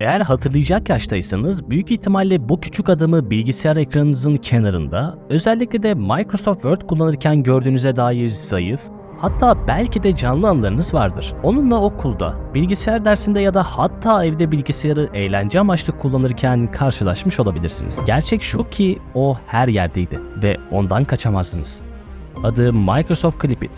Eğer hatırlayacak yaştaysanız büyük ihtimalle bu küçük adamı bilgisayar ekranınızın kenarında özellikle de Microsoft Word kullanırken gördüğünüze dair zayıf, Hatta belki de canlı anılarınız vardır. Onunla okulda, bilgisayar dersinde ya da hatta evde bilgisayarı eğlence amaçlı kullanırken karşılaşmış olabilirsiniz. Gerçek şu ki o her yerdeydi ve ondan kaçamazdınız. Adı Microsoft Clipit.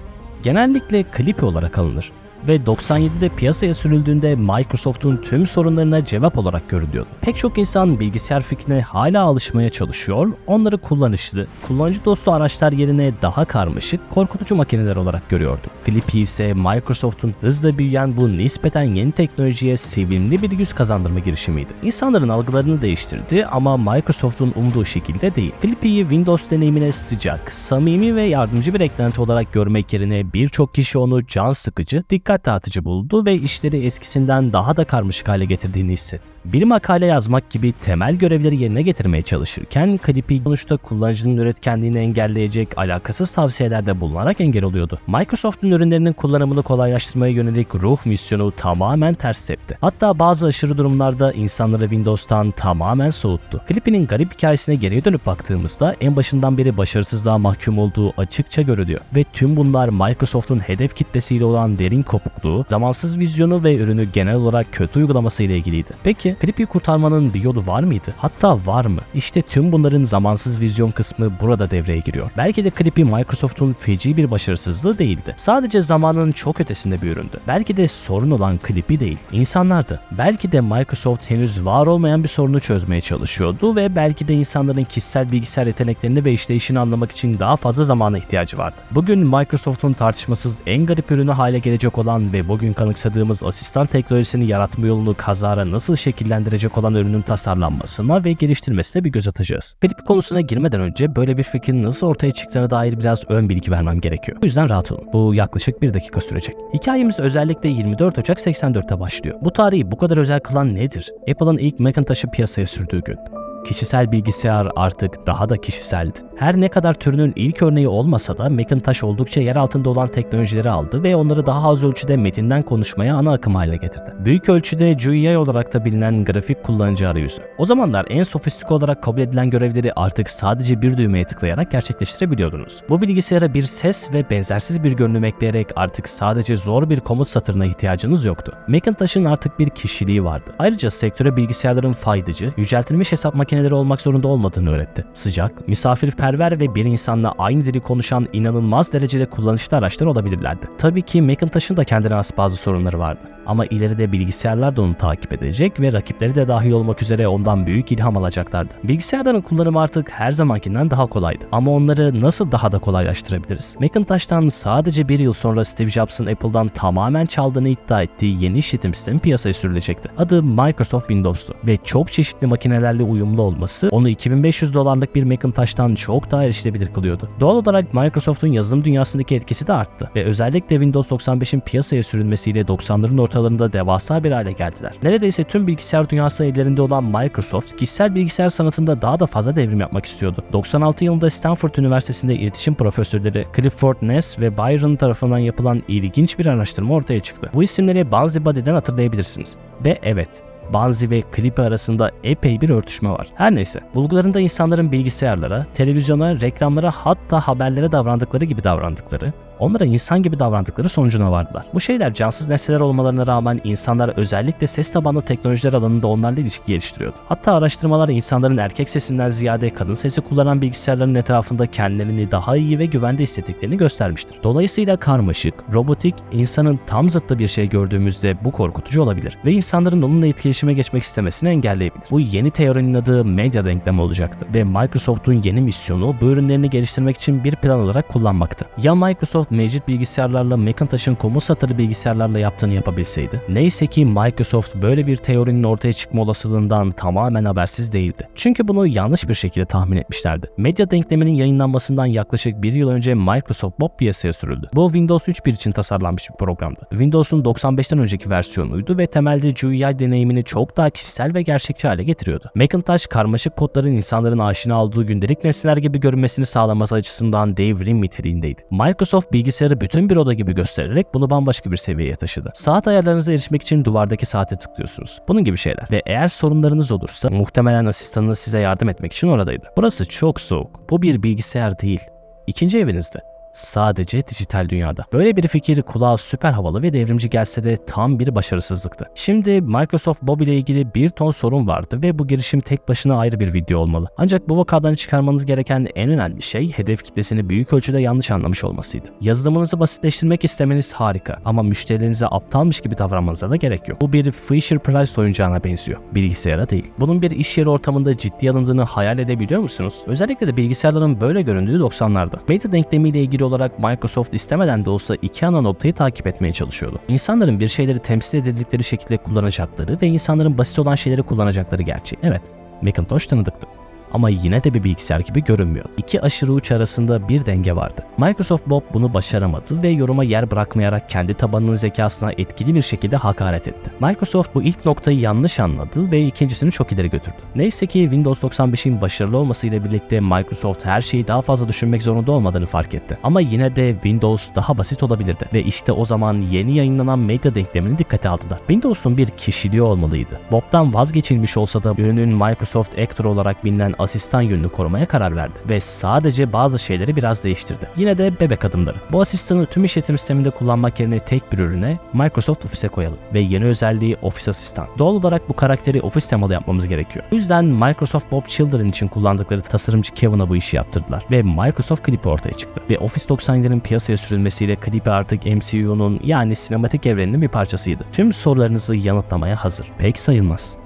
Genellikle Clippy olarak alınır ve 97'de piyasaya sürüldüğünde Microsoft'un tüm sorunlarına cevap olarak görülüyordu. Pek çok insan bilgisayar fikrine hala alışmaya çalışıyor, onları kullanışlı, kullanıcı dostu araçlar yerine daha karmaşık, korkutucu makineler olarak görüyordu. Clippy ise Microsoft'un hızla büyüyen bu nispeten yeni teknolojiye sevimli bir yüz kazandırma girişimiydi. İnsanların algılarını değiştirdi ama Microsoft'un umduğu şekilde değil. Clippy'yi Windows deneyimine sıcak, samimi ve yardımcı bir eklenti olarak görmek yerine birçok kişi onu can sıkıcı, dikkat dağıtıcı buldu ve işleri eskisinden daha da karmaşık hale getirdiğini hissetti. Bir makale yazmak gibi temel görevleri yerine getirmeye çalışırken Clippy sonuçta kullanıcının üretkenliğini engelleyecek alakasız tavsiyelerde bulunarak engel oluyordu. Microsoft'un ürünlerinin kullanımını kolaylaştırmaya yönelik ruh misyonu tamamen ters tepti. Hatta bazı aşırı durumlarda insanları Windows'tan tamamen soğuttu. Clippy'nin garip hikayesine geriye dönüp baktığımızda en başından beri başarısızlığa mahkum olduğu açıkça görülüyor. Ve tüm bunlar Microsoft'un hedef kitlesiyle olan derin kopukluğu, zamansız vizyonu ve ürünü genel olarak kötü uygulaması ile ilgiliydi. Peki Clippy'yi kurtarmanın bir yolu var mıydı? Hatta var mı? İşte tüm bunların zamansız vizyon kısmı burada devreye giriyor. Belki de Clippy Microsoft'un feci bir başarısızlığı değildi. Sadece zamanın çok ötesinde bir üründü. Belki de sorun olan Clippy değil, insanlardı. Belki de Microsoft henüz var olmayan bir sorunu çözmeye çalışıyordu ve belki de insanların kişisel bilgisayar yeteneklerini ve işleyişini anlamak için daha fazla zamana ihtiyacı vardı. Bugün Microsoft'un tartışmasız en garip ürünü hale gelecek olan ve bugün kanıksadığımız asistan teknolojisini yaratma yolunu kazara nasıl şekillendirecek olan ürünün tasarlanmasına ve geliştirmesine bir göz atacağız. Clippy konusuna girmeden önce böyle bir fikrin nasıl ortaya çıktığına dair biraz ön bilgi vermem gerekiyor. O yüzden rahat olun. Bu yaklaşık bir dakika sürecek. Hikayemiz özellikle 24 Ocak 84'te başlıyor. Bu tarihi bu kadar özel kılan nedir? Apple'ın ilk Macintosh'ı piyasaya sürdüğü gün. Kişisel bilgisayar artık daha da kişiseldi. Her ne kadar türünün ilk örneği olmasa da Macintosh oldukça yer altında olan teknolojileri aldı ve onları daha az ölçüde metinden konuşmaya ana akım haline getirdi. Büyük ölçüde GUI olarak da bilinen grafik kullanıcı arayüzü. O zamanlar en sofistike olarak kabul edilen görevleri artık sadece bir düğmeye tıklayarak gerçekleştirebiliyordunuz. Bu bilgisayara bir ses ve benzersiz bir görünüm ekleyerek artık sadece zor bir komut satırına ihtiyacınız yoktu. Macintosh'ın artık bir kişiliği vardı. Ayrıca sektöre bilgisayarların faydacı, yüceltilmiş hesap makineleri olmak zorunda olmadığını öğretti. Sıcak, misafirperver ve bir insanla aynı dili konuşan inanılmaz derecede kullanışlı araçlar olabilirlerdi. Tabii ki Macintosh'ın da kendine has bazı sorunları vardı. Ama ileride bilgisayarlar da onu takip edecek ve rakipleri de dahil olmak üzere ondan büyük ilham alacaklardı. Bilgisayarların kullanımı artık her zamankinden daha kolaydı. Ama onları nasıl daha da kolaylaştırabiliriz? Macintosh'tan sadece bir yıl sonra Steve Jobs'ın Apple'dan tamamen çaldığını iddia ettiği yeni işletim sistemi piyasaya sürülecekti. Adı Microsoft Windows'tu ve çok çeşitli makinelerle uyumlu olması onu 2500 dolarlık bir Macintosh'tan çok daha erişilebilir kılıyordu. Doğal olarak Microsoft'un yazılım dünyasındaki etkisi de arttı ve özellikle Windows 95'in piyasaya sürülmesiyle 90'ların ortalarında devasa bir hale geldiler. Neredeyse tüm bilgisayar dünyası ellerinde olan Microsoft, kişisel bilgisayar sanatında daha da fazla devrim yapmak istiyordu. 96 yılında Stanford Üniversitesi'nde iletişim profesörleri Clifford Ness ve Byron tarafından yapılan ilginç bir araştırma ortaya çıktı. Bu isimleri BuzzBuddy'den hatırlayabilirsiniz. Ve evet, Banzi ve Clippy arasında epey bir örtüşme var. Her neyse, bulgularında insanların bilgisayarlara, televizyona, reklamlara hatta haberlere davrandıkları gibi davrandıkları, onlara insan gibi davrandıkları sonucuna vardılar. Bu şeyler cansız nesneler olmalarına rağmen insanlar özellikle ses tabanlı teknolojiler alanında onlarla ilişki geliştiriyordu. Hatta araştırmalar insanların erkek sesinden ziyade kadın sesi kullanan bilgisayarların etrafında kendilerini daha iyi ve güvende hissettiklerini göstermiştir. Dolayısıyla karmaşık, robotik, insanın tam zıttı bir şey gördüğümüzde bu korkutucu olabilir ve insanların onunla etkileşime geçmek istemesini engelleyebilir. Bu yeni teorinin adı medya denklemi olacaktı ve Microsoft'un yeni misyonu bu ürünlerini geliştirmek için bir plan olarak kullanmaktı. Ya Microsoft mevcut bilgisayarlarla Macintosh'ın komut satırı bilgisayarlarla yaptığını yapabilseydi. Neyse ki Microsoft böyle bir teorinin ortaya çıkma olasılığından tamamen habersiz değildi. Çünkü bunu yanlış bir şekilde tahmin etmişlerdi. Medya denkleminin yayınlanmasından yaklaşık bir yıl önce Microsoft Bob piyasaya sürüldü. Bu Windows 3.1 için tasarlanmış bir programdı. Windows'un 95'ten önceki versiyonuydu ve temelde GUI deneyimini çok daha kişisel ve gerçekçi hale getiriyordu. Macintosh karmaşık kodların insanların aşina olduğu gündelik nesneler gibi görünmesini sağlaması açısından devrim niteliğindeydi. Microsoft bilgisayarı bütün bir oda gibi göstererek bunu bambaşka bir seviyeye taşıdı. Saat ayarlarınıza erişmek için duvardaki saate tıklıyorsunuz. Bunun gibi şeyler. Ve eğer sorunlarınız olursa muhtemelen asistanınız size yardım etmek için oradaydı. Burası çok soğuk. Bu bir bilgisayar değil. İkinci evinizde. Sadece dijital dünyada. Böyle bir fikir kulağa süper havalı ve devrimci gelse de tam bir başarısızlıktı. Şimdi Microsoft Bob ile ilgili bir ton sorun vardı ve bu girişim tek başına ayrı bir video olmalı. Ancak bu vakadan çıkarmanız gereken en önemli şey hedef kitlesini büyük ölçüde yanlış anlamış olmasıydı. Yazılımınızı basitleştirmek istemeniz harika ama müşterilerinize aptalmış gibi davranmanıza da gerek yok. Bu bir Fisher Price oyuncağına benziyor. Bilgisayara değil. Bunun bir iş yeri ortamında ciddi alındığını hayal edebiliyor musunuz? Özellikle de bilgisayarların böyle göründüğü 90'larda. Meta denklemiyle ilgili olarak Microsoft istemeden de olsa iki ana noktayı takip etmeye çalışıyordu. İnsanların bir şeyleri temsil edildikleri şekilde kullanacakları ve insanların basit olan şeyleri kullanacakları gerçeği. Evet, Macintosh tanıdıktı ama yine de bir bilgisayar gibi görünmüyor. İki aşırı uç arasında bir denge vardı. Microsoft Bob bunu başaramadı ve yoruma yer bırakmayarak kendi tabanının zekasına etkili bir şekilde hakaret etti. Microsoft bu ilk noktayı yanlış anladı ve ikincisini çok ileri götürdü. Neyse ki Windows 95'in başarılı olmasıyla birlikte Microsoft her şeyi daha fazla düşünmek zorunda olmadığını fark etti. Ama yine de Windows daha basit olabilirdi ve işte o zaman yeni yayınlanan medya denklemini dikkate aldılar. Windows'un bir kişiliği olmalıydı. Bob'dan vazgeçilmiş olsa da ürünün Microsoft Actor olarak bilinen asistan yönünü korumaya karar verdi ve sadece bazı şeyleri biraz değiştirdi. Yine de bebek adımları. Bu asistanı tüm işletim sisteminde kullanmak yerine tek bir ürüne Microsoft Office'e koyalım ve yeni özelliği Office Asistan. Doğal olarak bu karakteri Office temalı yapmamız gerekiyor. Bu yüzden Microsoft Bob Children için kullandıkları tasarımcı Kevin'a bu işi yaptırdılar ve Microsoft Clip'i ortaya çıktı. Ve Office 97'lerin piyasaya sürülmesiyle Clip'i artık MCU'nun yani sinematik evreninin bir parçasıydı. Tüm sorularınızı yanıtlamaya hazır. Pek sayılmaz.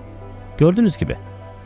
Gördüğünüz gibi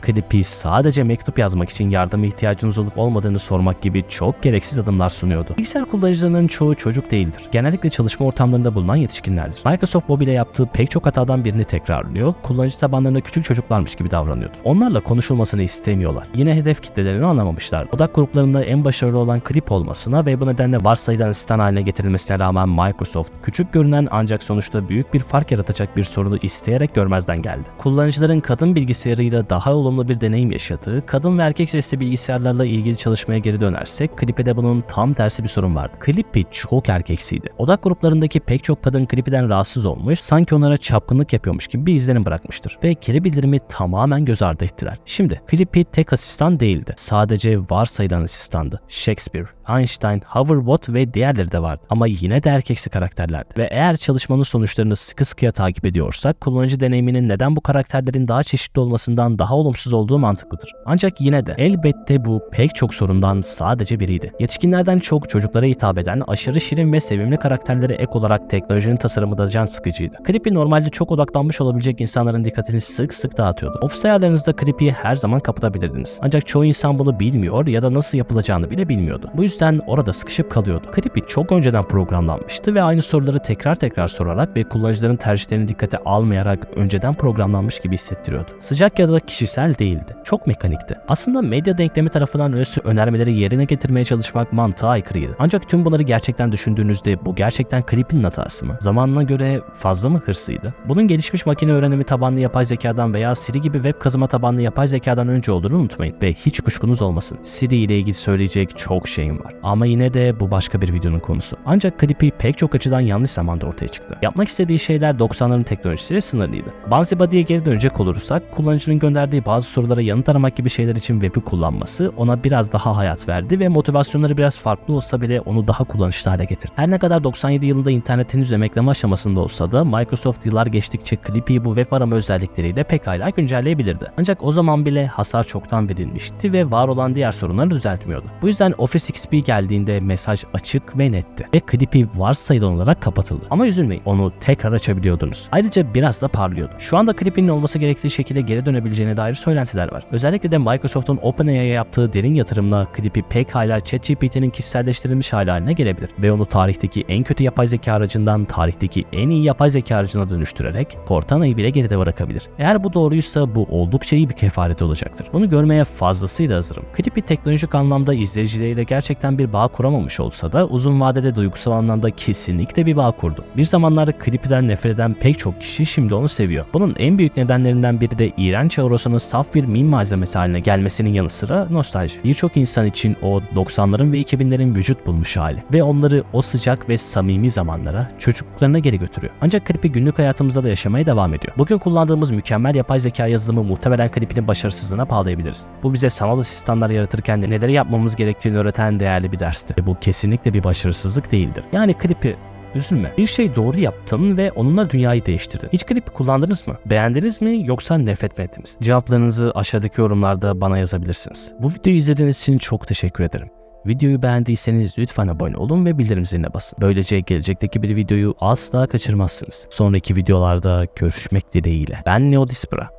Clippy sadece mektup yazmak için yardıma ihtiyacınız olup olmadığını sormak gibi çok gereksiz adımlar sunuyordu. Bilgisayar kullanıcılarının çoğu çocuk değildir. Genellikle çalışma ortamlarında bulunan yetişkinlerdir. Microsoft Bob ile yaptığı pek çok hatadan birini tekrarlıyor, kullanıcı tabanlarında küçük çocuklarmış gibi davranıyordu. Onlarla konuşulmasını istemiyorlar. Yine hedef kitlelerini anlamamışlar. Odak gruplarında en başarılı olan Clip olmasına ve bu nedenle varsayılan asistan haline getirilmesine rağmen Microsoft küçük görünen ancak sonuçta büyük bir fark yaratacak bir sorunu isteyerek görmezden geldi. Kullanıcıların kadın bilgisayarıyla daha olumlu olumlu bir deneyim yaşadığı, kadın ve erkek sesli bilgisayarlarla ilgili çalışmaya geri dönersek Clippy'de bunun tam tersi bir sorun vardı. Clippy çok erkeksiydi. Odak gruplarındaki pek çok kadın Clippy'den rahatsız olmuş, sanki onlara çapkınlık yapıyormuş gibi bir izlenim bırakmıştır. Ve geri bildirimi tamamen göz ardı ettiler. Şimdi Clippy tek asistan değildi. Sadece varsayılan asistandı. Shakespeare, Einstein, Howard ve diğerleri de vardı. Ama yine de erkeksi karakterlerdi. Ve eğer çalışmanın sonuçlarını sıkı sıkıya takip ediyorsak kullanıcı deneyiminin neden bu karakterlerin daha çeşitli olmasından daha olumsuz olduğu mantıklıdır. Ancak yine de elbette bu pek çok sorundan sadece biriydi. Yetişkinlerden çok çocuklara hitap eden aşırı şirin ve sevimli karakterlere ek olarak teknolojinin tasarımı da can sıkıcıydı. Creepy normalde çok odaklanmış olabilecek insanların dikkatini sık sık dağıtıyordu. Ofis ayarlarınızda Creepy'yi her zaman kapatabilirdiniz. Ancak çoğu insan bunu bilmiyor ya da nasıl yapılacağını bile bilmiyordu. Bu yüzden orada sıkışıp kalıyordu. Creepy çok önceden programlanmıştı ve aynı soruları tekrar tekrar sorarak ve kullanıcıların tercihlerini dikkate almayarak önceden programlanmış gibi hissettiriyordu. Sıcak ya da kişisel değildi. Çok mekanikti. Aslında medya denklemi tarafından ölçü önermeleri yerine getirmeye çalışmak mantığa aykırıydı. Ancak tüm bunları gerçekten düşündüğünüzde bu gerçekten Creepy'nin hatası mı? Zamanına göre fazla mı hırslıydı? Bunun gelişmiş makine öğrenimi tabanlı yapay zekadan veya Siri gibi web kazıma tabanlı yapay zekadan önce olduğunu unutmayın ve hiç kuşkunuz olmasın. Siri ile ilgili söyleyecek çok şeyim var. Ama yine de bu başka bir videonun konusu. Ancak Creepy pek çok açıdan yanlış zamanda ortaya çıktı. Yapmak istediği şeyler 90'ların teknolojisiyle sınırlıydı. Banzi Body'ye geri dönecek olursak kullanıcının gönderdiği bazı sorulara yanıt aramak gibi şeyler için web'i kullanması ona biraz daha hayat verdi ve motivasyonları biraz farklı olsa bile onu daha kullanışlı hale getirdi. Her ne kadar 97 yılında internet henüz emekleme aşamasında olsa da Microsoft yıllar geçtikçe Clippy'yi bu web arama özellikleriyle pekala güncelleyebilirdi. Ancak o zaman bile hasar çoktan verilmişti ve var olan diğer sorunları düzeltmiyordu. Bu yüzden Office XP geldiğinde mesaj açık ve netti ve Clippy varsayılan olarak kapatıldı. Ama üzülmeyin onu tekrar açabiliyordunuz. Ayrıca biraz da parlıyordu. Şu anda Clippy'nin olması gerektiği şekilde geri dönebileceğine dair söylentiler var. Özellikle de Microsoft'un OpenAI'ye yaptığı derin yatırımla Clippy pekala ChatGPT'nin kişiselleştirilmiş hali haline gelebilir ve onu tarihteki en kötü yapay zeka aracından tarihteki en iyi yapay zeka aracına dönüştürerek Cortana'yı bile geride bırakabilir. Eğer bu doğruysa bu oldukça iyi bir kefaret olacaktır. Bunu görmeye fazlasıyla hazırım. Clippy teknolojik anlamda izleyicileriyle gerçekten bir bağ kuramamış olsa da uzun vadede duygusal anlamda kesinlikle bir bağ kurdu. Bir zamanlar Clippy'den nefret eden pek çok kişi şimdi onu seviyor. Bunun en büyük nedenlerinden biri de iğrenç aurosunu saf bir meme malzemesi haline gelmesinin yanı sıra nostalji. Birçok insan için o 90'ların ve 2000'lerin vücut bulmuş hali ve onları o sıcak ve samimi zamanlara, çocukluklarına geri götürüyor. Ancak klipi günlük hayatımızda da yaşamaya devam ediyor. Bugün kullandığımız mükemmel yapay zeka yazılımı muhtemelen klipinin başarısızlığına bağlayabiliriz. Bu bize sanal asistanlar yaratırken de neleri yapmamız gerektiğini öğreten değerli bir dersti. Bu kesinlikle bir başarısızlık değildir. Yani klipi Üzülme. Bir şey doğru yaptın ve onunla dünyayı değiştirdin. Hiç klip kullandınız mı? Beğendiniz mi yoksa nefret mi ettiniz? Cevaplarınızı aşağıdaki yorumlarda bana yazabilirsiniz. Bu videoyu izlediğiniz için çok teşekkür ederim. Videoyu beğendiyseniz lütfen abone olun ve bildirim ziline basın. Böylece gelecekteki bir videoyu asla kaçırmazsınız. Sonraki videolarda görüşmek dileğiyle. Ben Neodispera.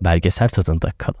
Belgesel tadında kalın.